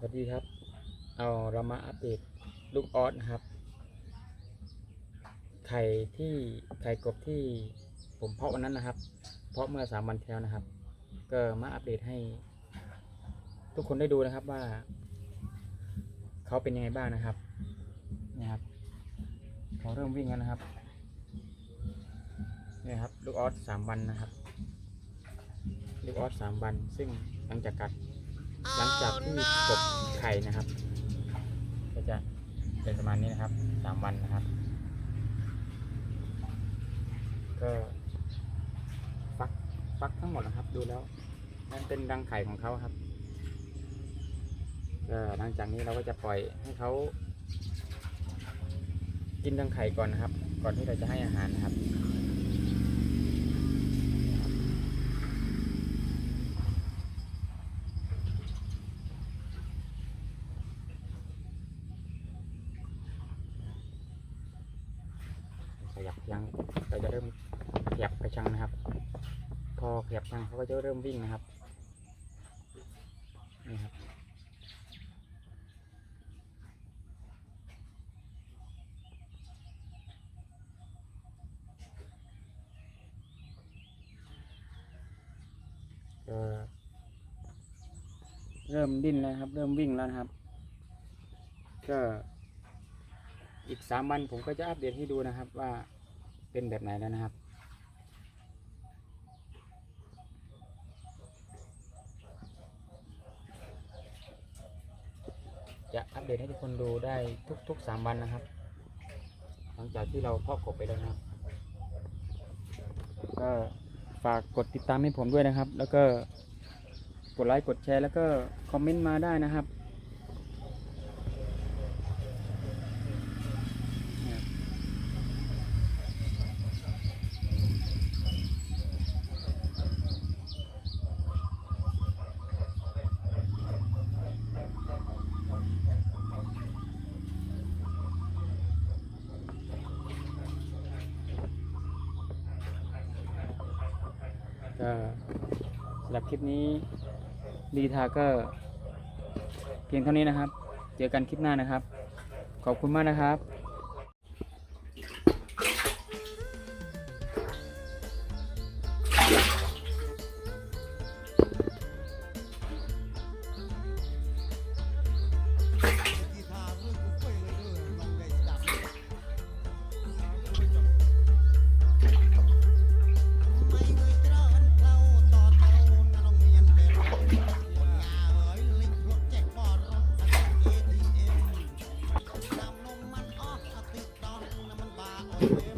สวัสดีครับ เอาเรามาอัปเดตลูกออสนะครับ ไข่ที่ไข่กบที่ผมเพาะวันนั้นนะครับ เพาะเมื่อสามวันที่แล้วนะครับ ก็มาอัปเดตให้ ทุกคนได้ดูนะครับว่า เขาเป็นยังไงบ้างนะครับนี่ครับเขาเริ่มวิ่งแล้วนะครับนี่ครับ ลูกออสสามวันนะครับ ลูกออสสามวัน ซึ่งหลังจากกัด หลังจากที่กบไข่นะครับ ก็จะเป็นประมาณนี้นะครับสามวันนะครับ ก็ฟักฟักทั้งหมดนะครับ ดูแล้วนั่นเป็นรังไข่ของเขาครับก็หลังจากนี้เราก็จะปล่อยให้เขากินรังไข่ก่อนนะครับ ก่อนที่เราจะให้อาหารนะครับ ข ยับยังเราจะเริ่มขยับกระชังนะครับ พอขยับชังเขาก็จะเริ่มวิ่งนะครับนี่ครับเริ่มดิ้นแล้วนะครับ เริ่มวิ่งแล้วนะครับ ก็อีกสามวันผมก็จะอัปเดตให้ดูนะครับว่า เป็นแบบไหนแล้วนะครับ จะอัปเดตให้ทุกคนดูได้ทุกๆสามวันนะครับ หลังจากที่เราเพาะกบไปแล้วนะครับ ก็ฝากกดติดตามให้ผมด้วยนะครับ แล้วก็กดไลค์กดแชร์แล้วก็คอมเมนต์มาได้นะครับ ก็สำหรับคลิปนี้ดีทาก็เพียงเท่านี้นะครับ เจอกันคลิปหน้านะครับ ขอบคุณมากนะครับ Thank you.